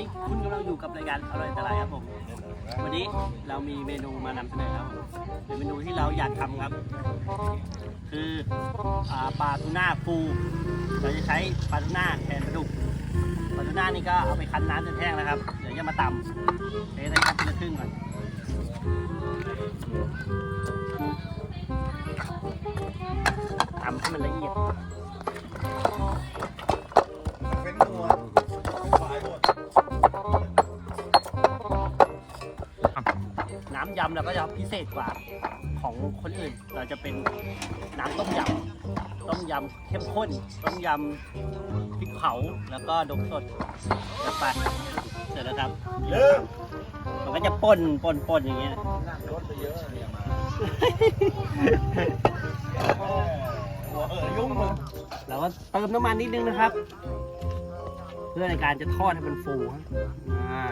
นี้คุณกำลังอยู่กับรายการอร่อยตลาดครับผม วันนี้เรามีเมนูมานำเสนอครับผมเป็นเมนูที่เราอยากทำครับ คืออ่าปลาทูน่าฟู เราจะใช้ปลาทูน่าแทนปลาดุกปลาทูน่านี่ก็เอาไปคั้นน้ำจนแห้งแล้วครับ เดี๋ยวจะมาตำเทใส่ครับทีละครึ่งก่อนตำให้มันละเอียดำเราก็จะพิเศษกว่าของคนอื่น เราจะเป็นน้ำต้มยำต้มยำเข้มข้น ต้มยำพริกเผาแล้วก็ดกสดจัดไปเสร็จแล้วครับเลิกมันก็จะป่นป่นป่นอย่างเงี้ยรถไปเยอะเนี่ยมาหัวเออยุ่งมึงเราก็เติมน้ำมันนิดนึงนะครับ เพื่อในการจะทอดให้มันฟูอ่า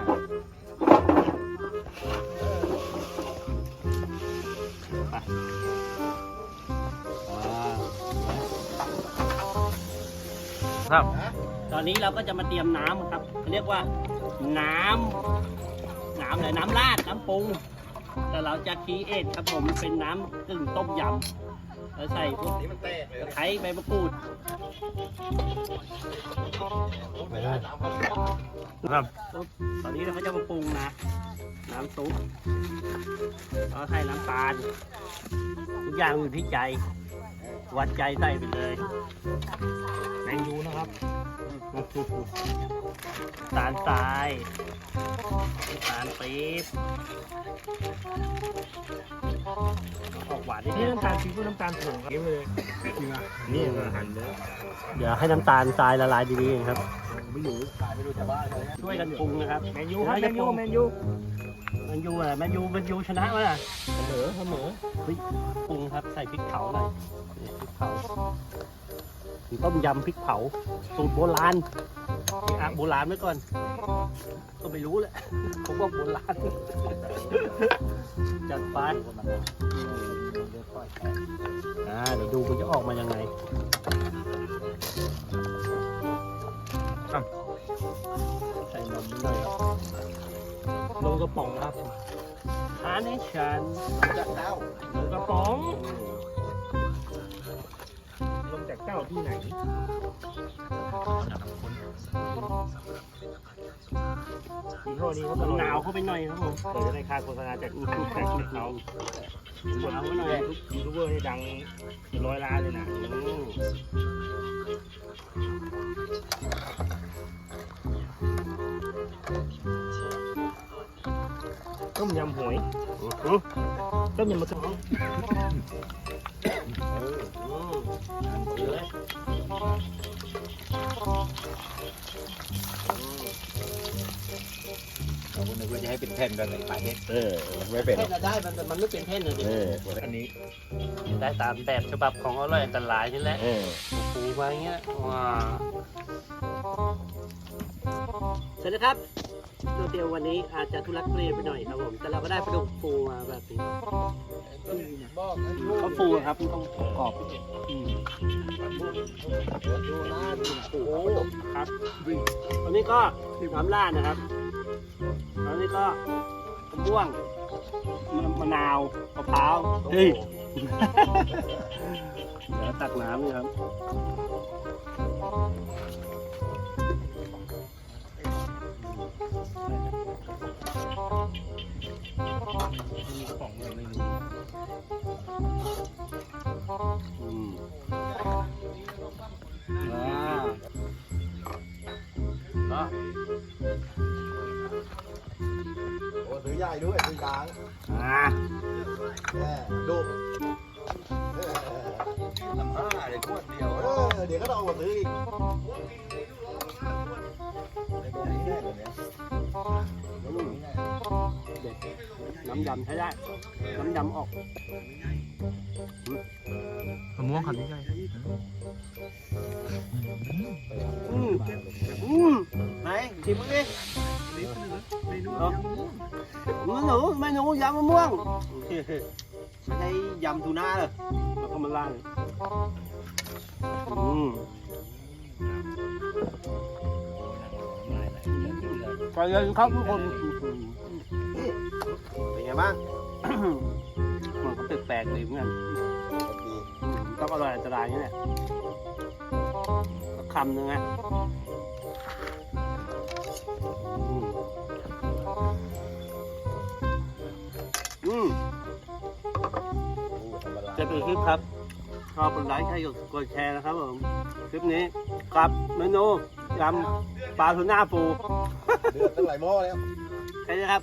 ครับ ตอนนี้เราก็จะมาเตรียมน้ำครับเขาเรียกว่าน้ำน้ำอะไรน้ำราดน้ำปรุง แต่เราจะคีเอทครับผมเป็นน้ำกึ่งต้มยำแล้วใส่พวกนี่มันแตกเลยตะไคร้ใบมะกรูดไม่ได้ตามเขาครับ ตอนนี้เราก็จะมาปรุงนะ น้ำซุปแล้วใส่น้ำตาลทุกอย่างอยู่ที่ใจ วัดใจใส่ไปเลยแมงยูนะครับน้ำตาลทรายน้ำตาลปี๊บออกหวานนิดนี่นึงน้ำตาลปี๊บกับน้ำตาลผงครับนี่เลยนี่ก็หั่นเลยเดี๋ยวให้น้ำตาลทรายละลายดีๆเองครับ ไม่อยู่ขายไปดูชาวบ้านเลยนะช่วยกันปรุงนะครับแมนยูครับแมนยูแมนยูแมนยูอะไรแมนยูแมนยูชนะวะน่ะเสมอเสมอปรุงครับใส่พริกเผาหน่อยนี่พริกเผาต้มยำพริกเผาสูตรโบราณอะโบราณไว้ก่อน ก็ไม่รู้แหละผมว่าโบราณจัดไปอ่าเดี๋ยวดูมันจะออกมายังไง ใส่นมนิดหน่อยลงกระป๋องครับทานให้ฉันจากเต้าลงกระป๋องลงจากเจ้าที่ไหนยี่ห้อนี้เขามะตลอดนาวเข้าไปหน่อยครับผมเปิดจะได้ค่าโฆษณาจากยูทูบจากคลิปเขามะนาวเข้าไปหน่อยยูทูบเบอร์นี่ดังเป็นร้อยล้านเลยนะ ต้มยำหอยต้มยำมะเขืออืมเดี๋ยวเลยเราคนนึกว่าจะให้เป็นแผ่นแบบเป็นปลาเทศเออไม่เป็นแท่นน่ะได้มันมันไม่เป็นแท่นเลยเอออันนี้ได้ตามแบบฉบับของอร่อยอันตรายนี่แหละเออปูมาอย่างเงี้ยว้าสวัสดีครับ โดเดียววันนี้อาจจะทุลักทุเลไปหน่อยครับผม แต่เราก็ได้ปลาดุกฟูมาแบบนี้กเขาฟูครับต้องกรอบอืมดูน้าดูโอ้ครับอันนี้ก็น้ำราดนะครับอันนี้ก็มะม่วงมะมะนาวมะพร้าวเฮ้ยเดี๋ยวตักน้ำนี่ครับ ใหญ่ด้วยซื้อยางอ่าแม่ดูลำห้าเลยขวดเดียวเออเดี๋ยวก็ต้องเอามาซื้ออีกในตรงนี้แน่เลยเนี่ยน้ำยำใช้ได้ น้ำยำออกมะม่วงขัดใหญ่อืมอืมไหนชิมมึงดิเอา มัหนูไม่หนูยำมะม่วงไม่ใช้ยำทูน่าเลยแล้วก็มาล่างอืมไปเลยคทุกคนเป็นไงบ้าง มันก็แปลกๆดีเหมือนกันก็อร่อยอันตรายนี่แหละคำหนึ่งอะ จะเป็นคลิปครับชอบกดไลค์ใครกดกดแชร์นะครับผมคลิปนี้กับเมนูยำปลาทูน่าปูเดือดตั้งหลายหม้อแล้วแค่นี้ครับ